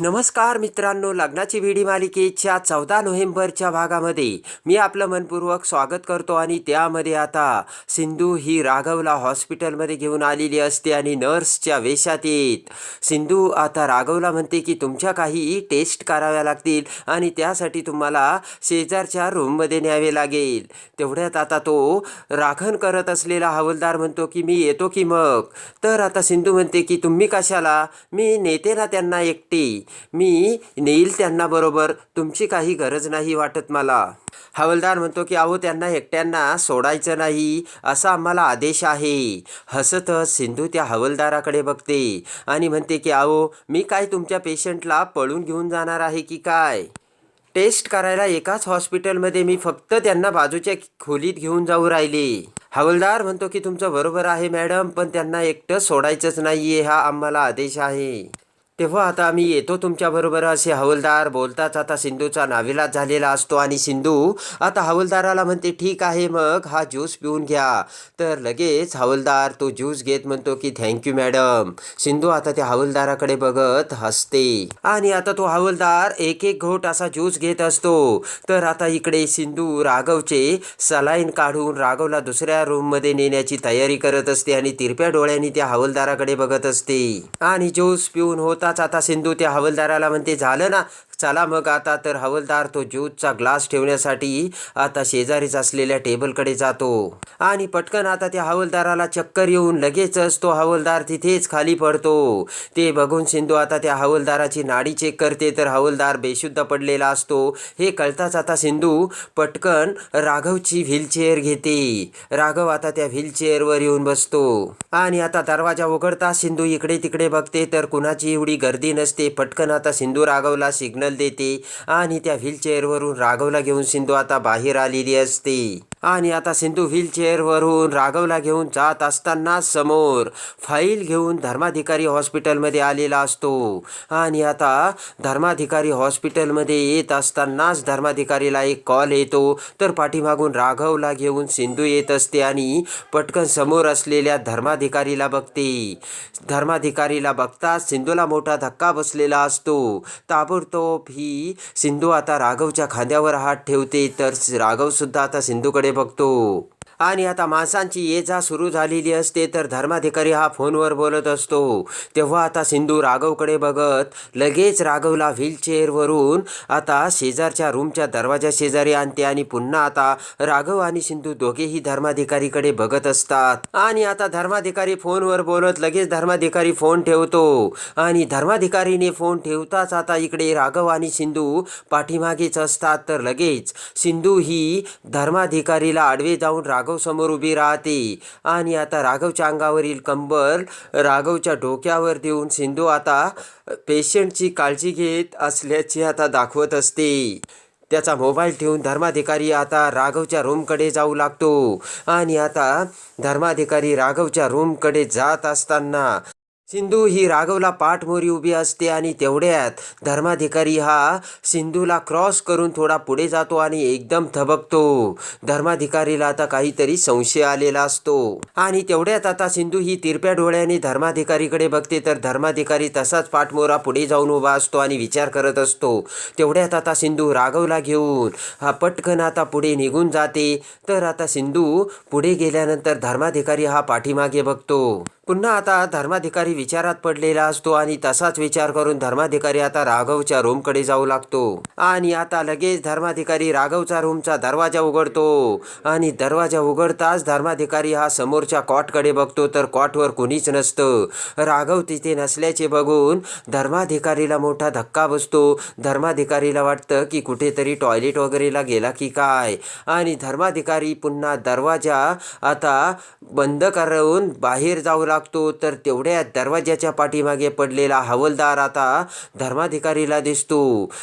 नमस्कार मित्रांनो लग्नाची विडी मालिकेच्या चौदा नोव्हेंबरच्या भागामध्ये मी आपलं मनपूर्वक स्वागत करतो आणि त्यामध्ये आता सिंधू ही राघवला हॉस्पिटलमध्ये घेऊन आलेली असते आणि नर्सच्या वेशात येत. सिंधू आता राघवला म्हणते की तुमच्या काही टेस्ट कराव्या लागतील आणि त्यासाठी तुम्हाला शेजारच्या रूममध्ये न्यावे लागेल. तेवढ्यात आता तो राखण करत असलेला हवलदार म्हणतो की मी येतो की मग? तर आता सिंधू म्हणते की तुम्ही कशाला? मी नेते ना त्यांना एकटी. मी नेईल त्यांना बरोबर. तुमची काही गरज नाही वाटत मला. हवलदार म्हणतो की अहो त्यांना एकट्यांना सोडायचं नाही. असा आम्हाला आदेश आहे. हसत सिंधू त्या हवलदाराकडे बघते आणि म्हणते की अहो मी काय तुमच्या पेशंटला पळून घेऊन जाणार आहे की काय? टेस्ट करायला एकाच हॉस्पिटलमध्ये मी फक्त त्यांना बाजूच्या खोलीत घेऊन जाऊ राहिले. हवलदार म्हणतो की तुमचं बरोबर आहे मॅडम पण त्यांना एकटं सोडायचंच नाही आहे हा आम्हाला आदेश आहे. तेव्हा आता आम्ही येतो तुमच्याबरोबर असे हवलदार बोलताच आता सिंधूचा नाविलाज झालेला असतो आणि सिंधू आता हवलदाराला म्हणते ठीक आहे मग हा ज्यूस पिऊन घ्या. तर लगेच हवलदार तो ज्यूस घेत म्हणतो की थँक्यू मॅडम. सिंधू आता त्या हवलदाराकडे बघत हसते. आणि आता तो हवलदार एक एक घोट असा ज्यूस घेत असतो. तर आता इकडे सिंधू राघवचे सलाईन काढून राघवला दुसऱ्या रूममध्ये नेण्याची तयारी करत असते आणि तिरप्या डोळ्यांनी त्या हवलदाराकडे बघत असते. आणि ज्यूस पिऊन होताच आता सिंधू त्या हवलदाराला म्हणते झालं ना चला मग आता तर हवलदार तो ज्यूसचा ग्लास ठेवण्यासाठी आता शेजारीच असलेल्या टेबलकडे जातो. आणि पटकन आता त्या हवलदाराला चक्कर येऊन लगेचच तो हवलदार तिथेच खाली पडतो. ते बघून सिंधू आता त्या हवलदाराची नाडी चेक करते तर हवलदार बेशुद्ध पडलेला असतो. हे कळताच आता सिंधू पटकन राघवची व्हीलचेअर घेते. राघव आता त्या व्हीलचेअरवर येऊन बसतो. आणि आता दरवाजा उघडता सिंधू इकडे तिकडे बघते तर कुणाची एवढी गर्दी नसते. पटकन आता सिंधू राघवला सिग्नल देते आणि त्या व्हीलचेअरवरून राघवला घेऊन सिंधू आता बाहेर आलेली असते. आणि आता सिंधू व्हीलचेअरवरून राघवला घेऊन जात असताना समोर फाईल घेऊन धर्माधिकारी हॉस्पिटलमध्ये आलेला असतो. आणि आता धर्माधिकारी हॉस्पिटलमध्ये येत असतानाच धर्माधिकारीला एक कॉल येतो. तर पाठीमागून राघवला घेऊन सिंधू येत असते आणि पटकन समोर असलेल्या धर्माधिकारीला बघते. धर्माधिकारीला बघताच सिंधूला मोठा धक्का बसलेला असतो. ताबडतोब ही सिंधू आता राघवच्या खांद्यावर हात ठेवते तर राघव सुद्धा आता सिंधूकडे बघतो. आणि आता माणसांची ये जा सुरू झालेली असते तर धर्माधिकारी हा फोनवर बोलत असतो. तेव्हा आता सिंधू राघवकडे बघत लगेच राघवला व्हीलचेअरवरून आता शेजारच्या रूमच्या दरवाजा शेजारी आणते आणि पुन्हा आता राघव आणि सिंधू दोघेही धर्माधिकारीकडे बघत असतात. आणि आता धर्माधिकारी फोनवर बोलत लगेच धर्माधिकारी फोन ठेवतो. आणि धर्माधिकारीने फोन ठेवताच आता इकडे राघव आणि सिंधू पाठीमागेच असतात तर लगेच सिंधू ही धर्माधिकारीला आडवे जाऊन राघव समोर उभी राहते. आणि आता राघवच्या अंगावरील कंबल राघवच्या डोक्यावर देऊन सिंधू आता पेशंटची काळजी घेत असल्याचे आता दाखवत असते. त्याचा मोबाईल ठेवून धर्माधिकारी आता राघवच्या रूमकडे जाऊ लागतो. आणि आता धर्माधिकारी राघवच्या रूमकडे जात असताना सिंधू ही राघवला पाठमोरी उभी असते आणि तेवढ्यात धर्माधिकारी हा सिंधूला क्रॉस करून थोडा पुढे जातो आणि एकदम थबकतो. धर्माधिकारीला आता काहीतरी संशय आलेला असतो. आणि तेवढ्यात आता सिंधू ही तिरप्या डोळ्याने धर्माधिकारीकडे बघते तर धर्माधिकारी तसाच पाठमोरा पुढे जाऊन उभा असतो आणि विचार करत असतो. तेवढ्यात आता सिंधू राघवला घेऊन हा पटकन आता पुढे निघून जाते. तर आता सिंधू पुढे गेल्यानंतर धर्माधिकारी हा पाठीमागे बघतो. पुन्हा आता धर्माधिकारी विचारात पडलेला असतो आणि तसाच विचार करून धर्माधिकारी आता राघवच्या रूमकडे जाऊ लागतो. आणि आता लगेच धर्माधिकारी राघवचा रूमचा दरवाजा उघडतो. आणि दरवाजा उघडताच धर्माधिकारी हा समोरच्या कॉटकडे बघतो तर कॉटवर कुणीच नसतं. राघव तिथे नसल्याचे बघून धर्माधिकारीला मोठा धक्का बसतो. धर्माधिकारीला वाटतं की कुठेतरी टॉयलेट वगैरेला गेला की काय? आणि धर्माधिकारी पुन्हा दरवाजा आता बंद करून बाहेर जाऊ लागतो तर तेवढ्या दरवाजाच्या पाठीमागे पडलेला हवलदार आता धर्माधिकारीला दिसतो.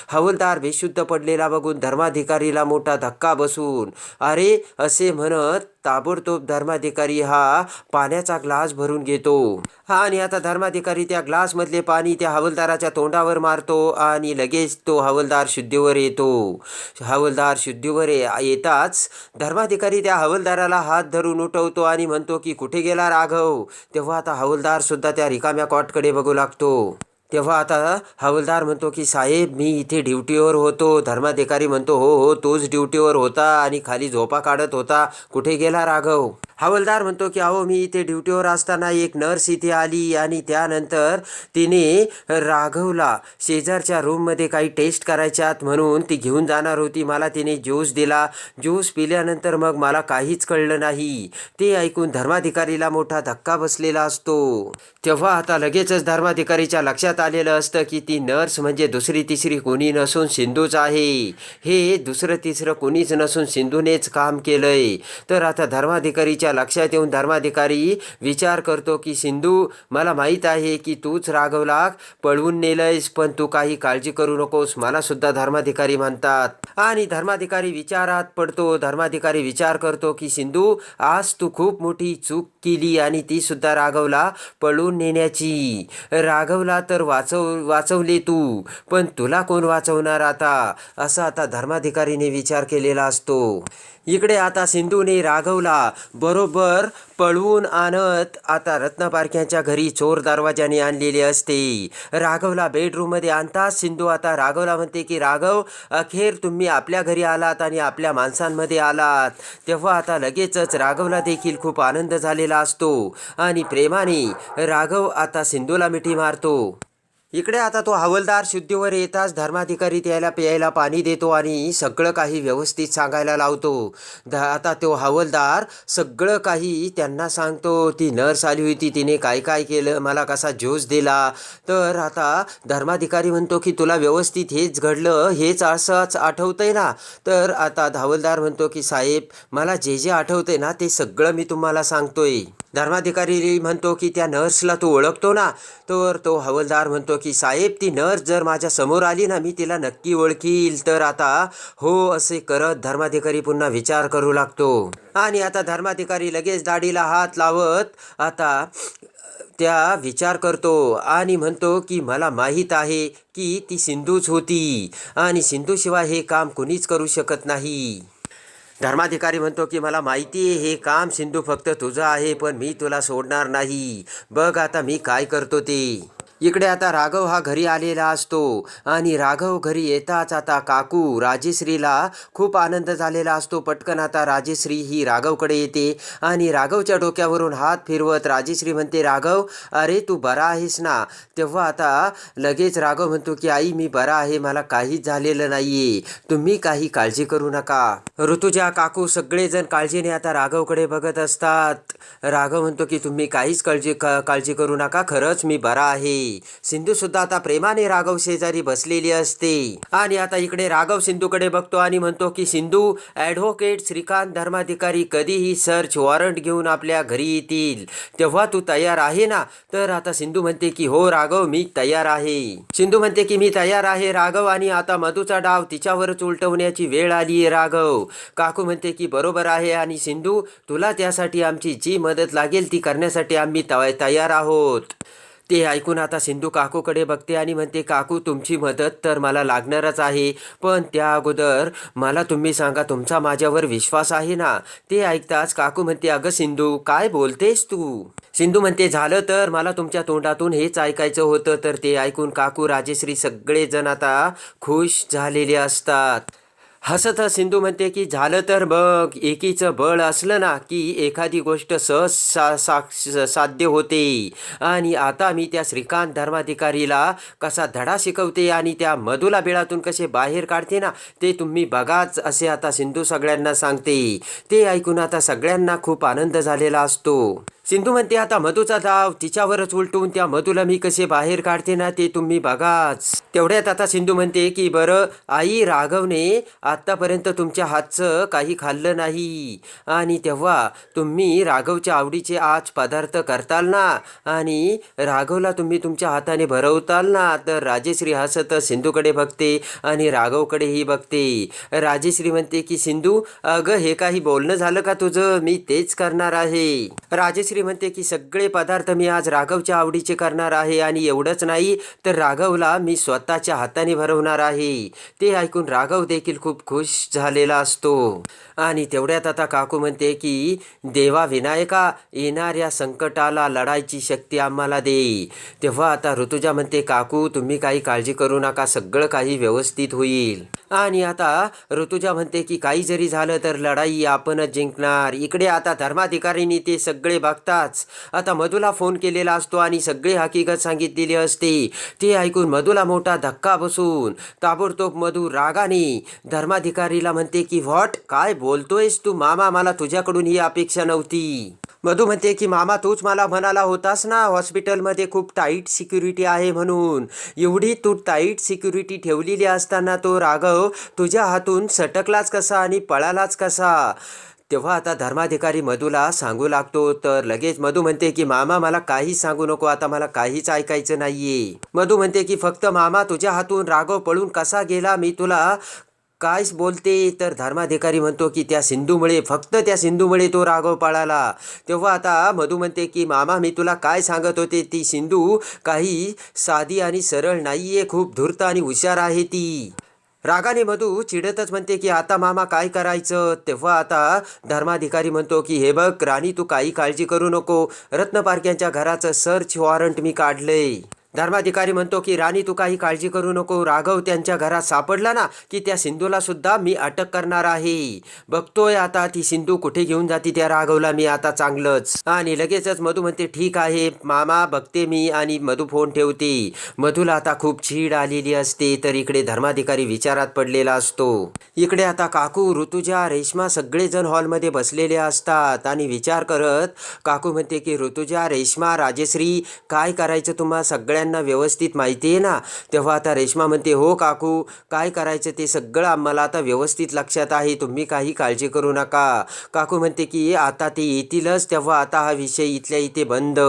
हवलदार बेशुद्ध पडलेला बघून धर्माधिकारीला मोठा धक्का बसून अरे असे म्हणत ताबडतोब धर्माधिकारी हा पाण्याचा ग्लास भरून घेतो. हा आणि आता धर्माधिकारी त्या ग्लासमधले पाणी त्या हवलदाराच्या तोंडावर मारतो आणि लगेच तो हवलदार शुद्धीवर येतो. हवलदार शुद्धीवर ये- येताच धर्माधिकारी त्या हवलदाराला हात धरून उठवतो आणि म्हणतो की कुठे गेला राघव? तेव्हा आता हवलदारसुद्धा त्या रिकाम्या कॉटकडे बघू लागतो. तेव्हा आता हवलदार म्हणतो की साहेब मी इथे ड्युटीवर होतो. धर्माधिकारी म्हणतो हो हो तोच ड्युटीवर होता आणि खाली झोपा काढत होता. कुठे गेला राघव? हवालदार म्हणतो की अहो मी इथे ड्युटीवर असताना एक नर्स इथे आली आणि त्यानंतर तिने राघवला शेजारच्या रूममध्ये काही टेस्ट करायच्यात म्हणून ती घेऊन जाणार होती. मला तिने ज्यूस दिला. ज्यूस पिल्यानंतर मग मला काहीच कळलं नाही. ते ऐकून धर्माधिकारीला मोठा धक्का बसलेला असतो. तेव्हा आता लगेचच धर्माधिकारीच्या लक्षात आलेलं असतं की ती नर्स म्हणजे दुसरी तिसरी कोणी नसून सिंधूच आहे. हे दुसरं तिसरं कोणीच नसून सिंधूनेच काम केलंय. तर आता धर्माधिकारीच्या लक्षात येऊन धर्माधिकारी विचार करतो की सिंधू मला माहीत आहे की तूच राघवला पळवून नेलंयस पण तू काही काळजी करू नकोस मला सुद्धा धर्माधिकारी म्हणतात. आणि धर्माधिकारी विचारात पडतो. धर्माधिकारी विचार करतो की सिंधू आज तू खूप मोठी चूक केली आणि ती सुद्धा राघवला पळून नेण्याची. राघवला तर वाचव वाचवले तू पण तुला कोण वाचवणार आता? असा आता धर्माधिकारीने विचार केलेला असतो. इकडे आता सिंधूने राघवला बरोबर पळवून आणत आता रत्नपारख्यांच्या घरी चोर दरवाजाने आणलेले असते. राघवला बेडरूममध्ये आणताच सिंधू आता राघवला म्हणते की राघव अखेर तुम्ही आपल्या घरी आलात आणि आपल्या माणसांमध्ये आलात. तेव्हा आता लगेचच राघवला देखील खूप आनंद झालेला असतो. आणि प्रेमाने राघव आता सिंधूला मिठी मारतो. इकडे आता तो हवालदार शुद्धीवर येताच धर्माधिकारी त्याला प्यायला पाणी देतो आणि सगळं काही व्यवस्थित सांगायला लावतो. ध आता तो हवलदार सगळं काही त्यांना सांगतो. ती नर्स आली होती तिने काय काय केलं मला कसा जोश दिला. तर आता धर्माधिकारी म्हणतो की तुला व्यवस्थित हेच घडलं हेच असंच आठवतंय ना. तर आता हवलदार म्हणतो की साहेब मला जे जे आठवतंय ना ते सगळं मी तुम्हाला सांगतोय. धर्माधिकारी म्हणतो की त्या नर्सला तू ओळखतो ना. तर तो हवलदार म्हणतो की साहेब ती नर्स जर माझ्यासमोर आली ना मी तिला नक्की ओळखील. तर आता हो असे करत धर्माधिकारी पुन्हा विचार करू लागतो. आणि आता धर्माधिकारी लगेच दाढीला हात लावत आता त्या विचार करतो आणि म्हणतो की मला माहीत आहे की ती सिंधूच होती. आणि सिंधूशिवाय हे काम कुणीच करू शकत नाही. धर्माधिकारी म्हणतो की मला माहिती आहे हे काम सिंधू फक्त तुझं आहे पण मी तुला सोडणार नाही. बघ आता मी काय करतो ते. इकडे आता राघव हा घरी आलेला असतो आणि राघव घरी येताच आता काकू राजेश्रीला खूप आनंद झालेला असतो. पटकन आता राजेश्री ही राघवकडे येते आणि राघवच्या डोक्यावरून हात फिरवत राजेश्री म्हणते राघव अरे तू बरा आहेस ना? तेव्हा आता लगेच राघव म्हणतो की आई मी बरा आहे मला काहीच झालेलं नाही तुम्ही काही काळजी करू नका. ऋतुजा काकू सगळेजण काळजीने आता राघवकडे बघत असतात. राघव म्हणतो की तुम्ही काहीच काळजी काळजी करू नका खरंच मी बरा आहे. सिंधू सुद्धा आता प्रेमाने राघव शेजारी बसलेली असते. आणि आता इकडे राघव सिंधूकडे बघतो आणि म्हणतो की सिंधू ॲडव्होकेट श्रीकांत धर्माधिकारी कधीही सर्च वॉरंट घेऊन आपल्या घरी येतील. तेव्हा तू तयार आहे ना? तर आता सिंधू म्हणते की हो राघव मी तयार आहे. सिंधू म्हणते की मी तयार आहे राघव आणि आता मधूचा डाव तिच्यावरच उलटवण्याची वेळ आली आहे राघव. काकू म्हणते की बरोबर आहे आणि सिंधू तुला त्यासाठी आमची जी मदत लागेल ती करण्यासाठी आम्ही तयार आहोत. ते ऐकून आता सिंधू काकूकडे बघते आणि म्हणते काकू तुमची मदत तर मला लागणारच आहे पण त्या अगोदर मला तुम्ही सांगा तुमचा माझ्यावर विश्वास आहे ना? ते ऐकताच काकू म्हणते अगं सिंधू काय बोलतेस तू? सिंधू म्हणते झालं तर मला तुमच्या तोंडातून हेच ऐकायचं होतं. तर ते ऐकून काकू राजेश्री सगळेजण आता खुश झालेले असतात. हसत सिंधू म्हणते की झालं तर बघ एकीचं बळ असलं ना की एखादी गोष्ट सहज सा सा साध्य होते. आणि आता मी त्या श्रीकांत धर्माधिकारीला कसा धडा शिकवते आणि त्या मधुला बिळातून कसे बाहेर काढते ना ते तुम्ही बघाच असे आता सिंधू सगळ्यांना सांगते. ते ऐकून आता सगळ्यांना खूप आनंद झालेला असतो. सिंधू म्हणते आता मधूचा धाव तिच्यावरच उलटून त्या मधूला मी कसे बाहेर काढते ना ते तुम्ही बघाच. तेवढ्यात आता सिंधू म्हणते की बरं आई राघवने आत्तापर्यंत तुमच्या हातचं काही खाल्लं नाही आणि तेव्हा तुम्ही राघवच्या आवडीचे आज पदार्थ करताल ना आणि राघवला तुम्ही तुमच्या हाताने भरवताल ना तर राजेश्री हसत सिंधूकडे बघते आणि राघवकडेही बघते. राजेश्री म्हणते की सिंधू अगं हे काही बोलणं झालं का तुझं? मी तेच करणार आहे. राजेश्री राजेश्री म्हणते की सगळे पदार्थ मी आज राघवच्या आवडीचे करणार आहे आणि एवढंच नाही तर राघवला मी स्वतःच्या हाताने भरवणार आहे. ते ऐकून राघव देखील खूप खुश झालेला असतो. आणि तेवढ्यात आता काकू म्हणते की देवा विनायका येणाऱ्या संकटाला लढायची शक्ती आम्हाला दे. तेव्हा आता ऋतुजा म्हणते काकू तुम्ही काही काळजी करू नका सगळं काही व्यवस्थित होईल. आणि आता ऋतुजा म्हणते की काही जरी झालं तर लढाई आपणच जिंकणार. इकडे आता धर्माधिकारीनी ते सगळे बघताच आता मधुला फोन केलेला असतो आणि सगळी हकीकत सांगितलेली असते. ते ऐकून मधुला मोठा धक्का बसून ताबडतोब मधू रागाने धर्माधिकारीला म्हणते की व्हॉट? काय बोलतोयस तू? मामा मला तुझ्याकडून ही अपेक्षा नव्हती. मधू म्हणते की मामा तूच मला म्हणाला होतास ना हॉस्पिटलमध्ये खूप टाईट सिक्युरिटी आहे म्हणून. एवढी तू टाईट सिक्युरिटी ठेवलेली असताना तो राघव तुझ्या हातून सटकलाच कसा आणि पळालाच कसा? तेव्हा आता धर्माधिकारी मधूला सांगू लागतो तर लगेच मधू म्हणते की मामा मला काहीच सांगू नको आता मला काहीच ऐकायचं नाहीये. मधू म्हणते की फक्त मामा तुझ्या हातून राघव पळून कसा गेला? मी तुला कायच बोलते. तर धर्माधिकारी म्हणतो की त्या सिंधूमुळे फक्त त्या सिंधूमुळे तो राघव पळाला. तेव्हा आता मधू म्हणते की मामा मी तुला काय सांगत होते? ती सिंधू काही साधी आणि सरळ नाही आहे खूप धूर्त आणि हुशार आहे ती. रागाने मधू चिडतच म्हणते की आता मामा काय करायचं? तेव्हा आता धर्माधिकारी म्हणतो की हे बघ राणी तू काही काळजी करू नको. रत्नपार्क यांच्या घराचं सर्च वॉरंट मी काढलंय. धर्माधिकारी म्हणतो की राणी तू काही काळजी करू नको. राघव त्यांच्या घरात सापडला ना की त्या सिंधूला सुद्धा मी अटक करणार आहे. बघतोय आता ती सिंधू कुठे घेऊन जाते त्या राघवला मी आता चांगलंच. आणि लगेचच मधू म्हणते ठीक आहे मामा बघते मी. आणि मधू फोन ठेवते. मधूला आता खूप चीड आलेली असते तर इकडे धर्माधिकारी विचारात पडलेला असतो. इकडे आता काकू ऋतुजा रेश्मा सगळेजण हॉलमध्ये बसलेले असतात. आणि विचार करत काकू म्हणते की ऋतुजा रेश्मा राजेश्री काय करायचं तुम्हा सगळ्यांना व्यवस्थित माहिती आहे ना? तेव्हा आता रेश्मा म्हणते हो काकू काय करायचं ते सगळं आम्हाला आता व्यवस्थित लक्षात आहे. तुम्ही काही काळजी करू नका. काकू म्हणते की आता ते येतीलच तेव्हा आता हा विषय इथल्या इथे बंद.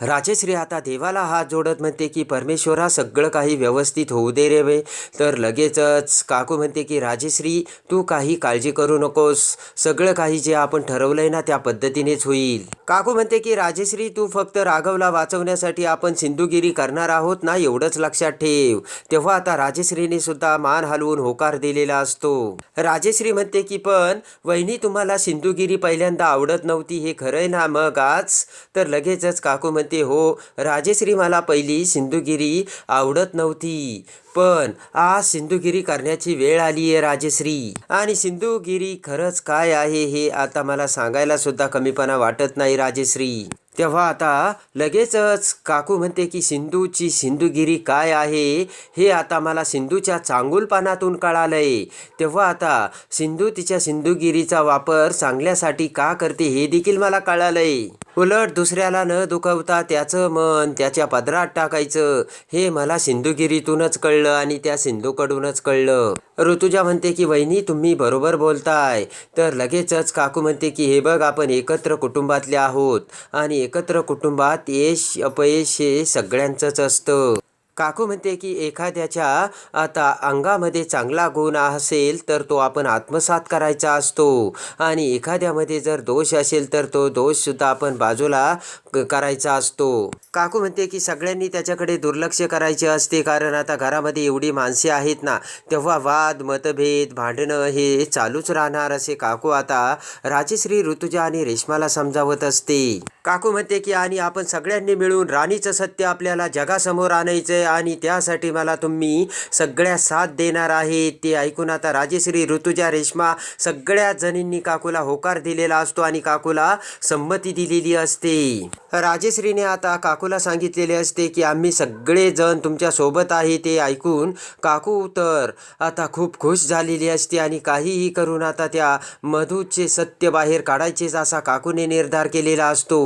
राजश्री आता देवाला हात जोडत म्हणते की परमेश्वरा सगळं काही व्यवस्थित होऊ दे रे वे तर लगेचच काकू म्हणते की राजश्री तू काही काळजी करू नकोस. सगळं काही जे आपण ठरवलंय ना त्या पद्धतीनेच होईल. काकू म्हणते की राजश्री तू फक्त राघवला वाचवण्यासाठी आपण सिंधुगिरी करणार आहोत ना एवढंच लक्षात ठेव. तेव्हा आता राजश्रीने सुद्धा मान हलवून होकार दिलेला असतो. राजश्री म्हणते की पण वहिनी तुम्हाला सिंधुगिरी पहिल्यांदा आवडत नव्हती हे खरंय ना मग आज? तर लगेचच काकू म्हणते हो राजेश्री मला पहिली सिंधुगिरी आवडत नव्हती. पण आज सिंधुगिरी करण्याची वेळ आली आहे राजश्री. आणि सिंधुगिरी खरंच काय आहे हे आता मला सांगायला सुद्धा कमीपणा वाटत नाही राजश्री. तेव्हा आता लगेचच काकू म्हणते की सिंधूची सिंधुगिरी काय आहे हे आता मला सिंधूच्या चांगुलपानातून कळालंय. तेव्हा आता सिंधू तिच्या सिंधुगिरीचा वापर चांगल्यासाठी का करते हे देखील मला कळालंय. उलट दुसऱ्याला न दुखवता त्याचं मन त्याच्या पदरात टाकायचं. हे मला सिंधुगिरीतूनच कळलं आणि त्या सिंधूकडूनच कळलं. ऋतुजा म्हणते की वहिनी तुम्ही बरोबर बोलताय. तर लगेचच काकू म्हणते की हे बघ आपण एकत्र कुटुंबातले आहोत आणि एकत्र कुटुंबात यश अपयश हे सगळ्यांचंच असतं. काकू म्हणते की एखाद्याच्या आता अंगामध्ये चांगला गुण असेल तर तो आपण आत्मसात करायचा असतो. आणि एखाद्यामध्ये जर दोष असेल तर तो दोषसुद्धा आपण बाजूला क- करायचा असतो. काकू म्हणते की सगळ्यांनी त्याच्याकडे दुर्लक्ष करायचे असते कारण आता घरामध्ये एवढी माणसे आहेत ना तेव्हा वाद मतभेद भांडणं हे चालूच राहणार असे काकू आता राजश्री ऋतुजा आणि रेश्माला समजावत असते. काकू म्हणते की आणि आपण सगळ्यांनी मिळून राणीचं सत्य आपल्याला जगासमोर आणायचं आहे आणि त्यासाठी मला तुम्ही सगळ्या साथ देणार आहे ते ऐकून आता राजेश्री ऋतुजा रेश्मा सगळ्या जणींनी काकूला होकार दिलेला असतो आणि काकूला संमती दिलेली असते. राजेश्रीने आता काकूला सांगितलेले असते की आम्ही सगळेजण तुमच्यासोबत आहे. ते ऐकून काकू तर आता खूप खुश झालेली असते आणि काहीही करून आता त्या मधूचे सत्य बाहेर काढायचेच असा काकूने निर्धार केलेला असतो.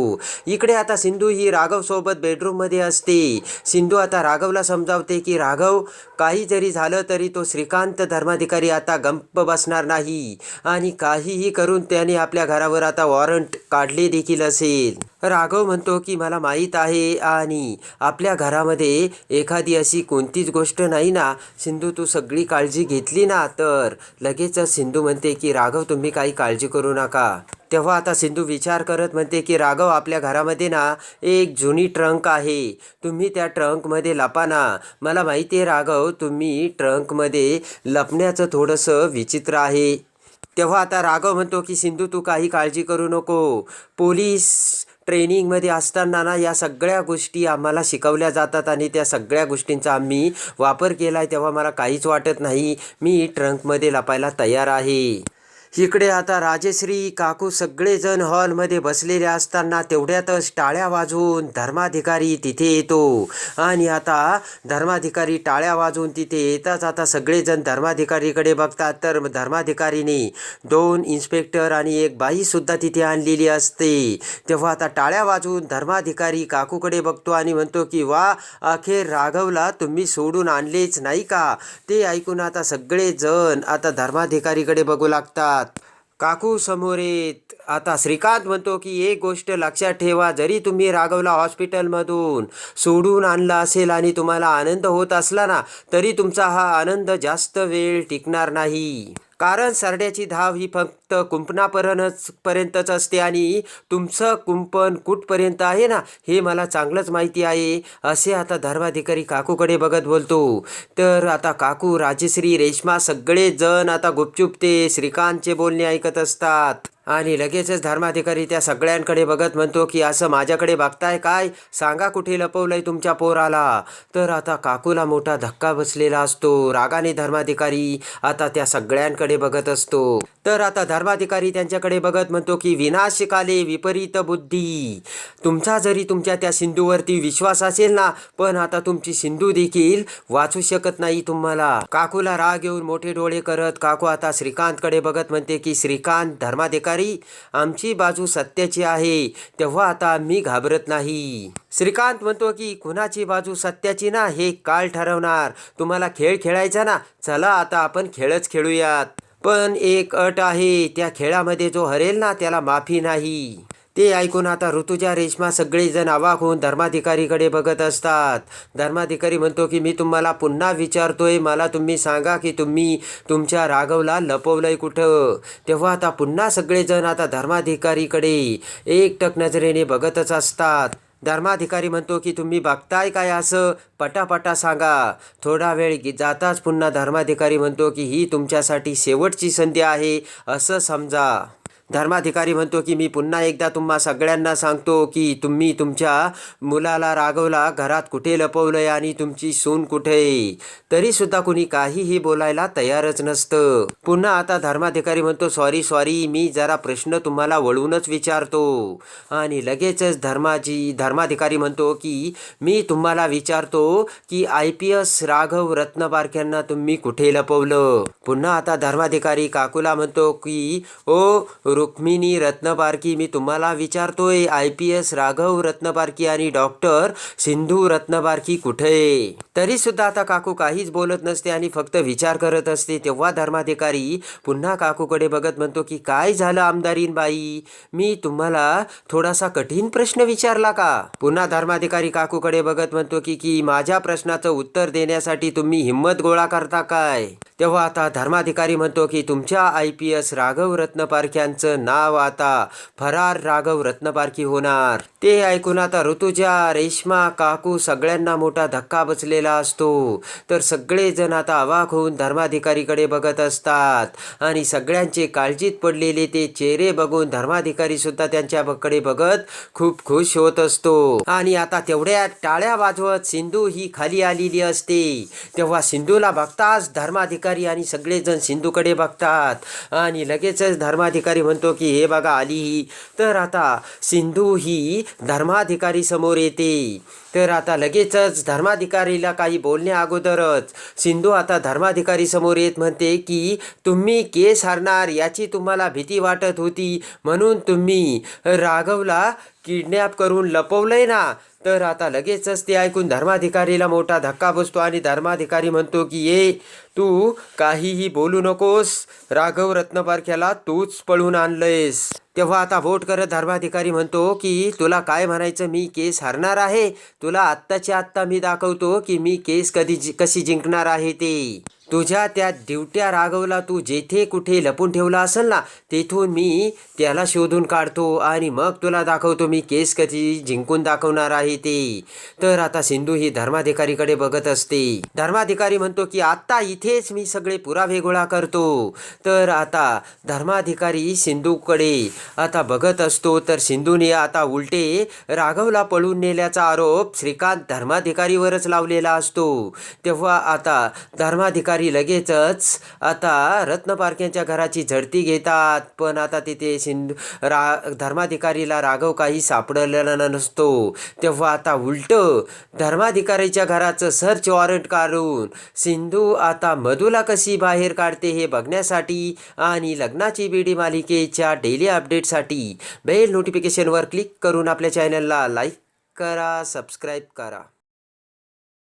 इकडे आता सिंधू ही राघव सोबत असते. सिंधू आता राघवला समजावते की राघव काही जरी झालं तरी तो श्रीकांत धर्माधिकारी आता गंप बसणार नाही. आणि काहीही करून त्याने आपल्या घरावर आता वॉरंट काढले देखील असेल. राघव म्हणतो की मला माहीत आहे आणि आपल्या घरामध्ये एखादी अशी कोणतीच गोष्ट नाही ना. सिंधू तू सगळी काळजी घेतली ना तर. लगेचच सिंधू म्हणते की राघव तुम्ही काही काळजी करू नका. तेव्हा आता सिंधू विचार करत म्हणते की राघव आपल्या घरामध्ये ना एक जुनी ट्रंक आहे. तुम्ही त्या ट्रंकमध्ये लपा ना. मला माहिती आहे राघव तुम्ही ट्रंकमध्ये लपण्याचं थोडंसं विचित्र आहे. तेव्हा आता राघव म्हणतो की सिंधू तू काही काळजी करू नको. पोलीस ट्रेनिंगमध्ये असताना ना या सगळ्या गोष्टी आम्हाला शिकवल्या जातात आणि त्या सगळ्या गोष्टींचा आम्ही वापर केला आहे तेव्हा मला काहीच वाटत नाही. मी ट्रंकमध्ये लपायला तयार आहे. इकडे आता राजश्री काकू सगळेजण हॉलमध्ये बसलेले असताना तेवढ्यातच टाळ्या वाजवून धर्माधिकारी तिथे येतो. आणि आता धर्माधिकारी टाळ्या वाजवून तिथे येताच आता सगळेजण धर्माधिकारीकडे बघतात. तर धर्माधिकारीने दोन इन्स्पेक्टर आणि एक बाईसुद्धा तिथे आणलेली असते. तेव्हा आता टाळ्या वाजवून धर्माधिकारी काकूकडे बघतो आणि म्हणतो की वा अखेर राघवला तुम्ही सोडून आणलेच नाही का? ते ऐकून आता सगळेजण आता धर्माधिकारीकडे बघू लागतात. काकू समोर येत आता श्रीकांत म्हणतो की एक गोष्ट लक्षात ठेवा जरी तुम्ही राघवला हॉस्पिटलमधून सोडून आणला असेल आणि तुम्हाला आनंद होत असला ना तरी तुमचा हा आनंद जास्त वेळ टिकणार नाही. कारण सरड्याची धाव ही फक्त कुंपणापर्यंतच पर्यंतच असते आणि तुमचं कुंपण कुठपर्यंत आहे ना हे मला चांगलंच माहिती आहे असे आता धर्माधिकारी काकूकडे बघत बोलतो. तर आता काकू राजश्री रेश्मा सगळे जण आता गुपचूप ते श्रीकांतचे बोलणे ऐकत असतात. आणि लगेचच धर्माधिकारी त्या सगळ्यांकडे बघत म्हणतो की असं माझ्याकडे बघताय काय? सांगा कुठे लपवलंय तुमच्या पोराला? तर आता काकूला मोठा धक्का बसलेला असतो. रागाने धर्माधिकारी आता त्या सगळ्यांकडे बघत असतो. तर आता धर्माधिकारी त्यांच्याकडे बघत म्हणतो की विनाशकाले विपरीत बुद्धी. तुमचा जरी तुमच्या त्या सिंधूवरती विश्वास असेल ना पण आता तुमची सिंधू देखील वाचू शकत नाही तुम्हाला. काकूला राग येऊन मोठे डोळे करत काकू आता श्रीकांतकडे बघत म्हणते की श्रीकांत धर्माधिकारी आमची बाजू सत्याची आहे तेव्हा आता मी घाबरत नाही. श्रीकांत म्हणतो की कुणाची बाजू सत्याची ना हे काळ ठरवणार. तुम्हाला खेळ खेळायचा ना चला आता आपण खेळच खेळूयात. पण एक अट आहे त्या खेळामध्ये जो हरेल ना त्याला माफी नाही. ते ऐकून आता ऋतुजा रेश्मा सगळेजण आवाक होऊन धर्माधिकारीकडे बघत असतात. धर्माधिकारी म्हणतो की मी तुम्हाला पुन्हा विचारतोय मला तुम्ही सांगा की तुम्ही तुमच्या राघवला लपवलंय कुठं? तेव्हा आता पुन्हा सगळेजण आता धर्माधिकारीकडे एकटक नजरेने बघतच असतात. धर्माधिकारी म्हणतो की तुम्ही बघताय काय असं? पटापटा सांगा. थोडा वेळ जाताच पुन्हा धर्माधिकारी म्हणतो की ही तुमच्यासाठी शेवटची संधी आहे असं समजा. धर्माधिकारी म्हणतो की मी पुन्हा एकदा तुम्हा सगळ्यांना सांगतो की तुम्ही तुमच्या मुलाला राघवला घरात कुठे लपवलंय आणि तुमची सून कुठे? तरी सुद्धा कुणी काहीही बोलायला तयारच नसतं. पुन्हा आता धर्माधिकारी म्हणतो सॉरी सॉरी मी जरा प्रश्न तुम्हाला वळूनच विचारतो. आणि लगेचच धर्माजी धर्माधिकारी म्हणतो की मी तुम्हाला विचारतो की आय पी एस राघव रत्नबारक्यांना तुम्ही कुठे लपवलं? पुन्हा आता धर्माधिकारी काकूला म्हणतो की ओ रुक्मिणी रत्नबारकी मी तुम्हाला विचारतोय. I P S Raghav Ratnabarki आणि डॉक्टर सिंधू रत्नबारकी कुठे? तरी सुद्धा आता काकू काहीच बोलत नसते आणि फक्त विचार करत असते. तेव्हा धर्माधिकारी पुन्हा काकूकडे बघत म्हणतो की काय झालं आमदारीन बाई मी तुम्हाला थोडासा कठीण प्रश्न विचारला का? पुन्हा धर्माधिकारी काकूकडे बघत म्हणतो की की माझ्या प्रश्नाचं उत्तर देण्यासाठी तुम्ही हिंमत गोळा करता काय? तेव्हा आता धर्माधिकारी म्हणतो की तुमच्या आय पी एस राघव रत्नपारख्यांचं नाव आता फरार राघव रत्नपारखी होणार. ते ऐकून आता ऋतुजा रेश्मा काकू सगळ्यांना मोठा धक्का बसलेला असतो. तर सगळेजण आता अवाक होऊन धर्माधिकारीकडे बघत असतात. आणि सगळ्यांचे काळजीत पडलेले ते चेहरे बघून धर्माधिकारी सुद्धा त्यांच्याकडे बघत खूप खुश होत असतो. आणि आता तेवढ्या टाळ्या वाजवत सिंधू ही खाली आलेली असते. तेव्हा सिंधूला बघताच धर्माधिकारी आणि सगळेजण सिंधूकडे बघतात. आणि लगेचच धर्माधिकारी म्हणतो की हे बघा आली ही. तर आता सिंधू ही धर्माधिकारी समोर येते. तर आता लगेचच धर्माधिकारीला काही बोलण्या अगोदरच सिंधू आता धर्माधिकारी समोर येत म्हणते की तुम्ही केस हरणार याची तुम्हाला भीती वाटत होती. म्हणून तुम्ही राघवला किडनॅप करून लपवलंय ना. तर आता लगेचच ते ऐकून धर्माधिकारीला मोठा धक्का बसतो आणि धर्माधिकारी म्हणतो की ये तू काहीही बोलू नकोस. राघव रत्नपारख्याला तूच पळून आणलंयस. तेव्हा आता वोट करत धर्माधिकारी म्हणतो की तुला काय म्हणायचं? मी केस हरणार आहे. तुला आत्ताच्या आत्ता मी दाखवतो की मी केस कधी जि- कशी जिंकणार आहे ते. तुझ्या त्या दिवट्या राघवला तू जेथे कुठे लपून ठेवला असेल ना तेथून मी त्याला शोधून काढतो आणि मग तुला दाखवतो मी केस कधी जिंकून दाखवणार आहे ते. तर आता सिंधू ही धर्माधिकारीकडे बघत असते. धर्माधिकारी म्हणतो की आत्ता इथेच मी सगळे पुरावे गोळा करतो. तर आता धर्माधिकारी सिंधूकडे आता बघत असतो. तर सिंधूने आता उलटे राघवला पळून नेल्याचा आरोप श्रीकांत धर्माधिकारीवरच लावलेला असतो. तेव्हा आता धर्माधिकारी लगेचच आता रत्न पारख्यांच्या घराची झडती घेतात. पण आता तिथे सिंधू रा धर्माधिकारीला राघव काही सापडलेला नसतो. तेव्हा आता उलट धर्माधिकारीच्या घराचं सर्च वॉरंट काढून सिंधू आता मधुला कशी बाहेर काढते हे बघण्यासाठी आणि लग्नाची बीडी मालिकेच्या डेली अपडेटसाठी बेल नोटिफिकेशनवर क्लिक करून आपल्या चॅनलला लाईक करा सबस्क्राईब करा.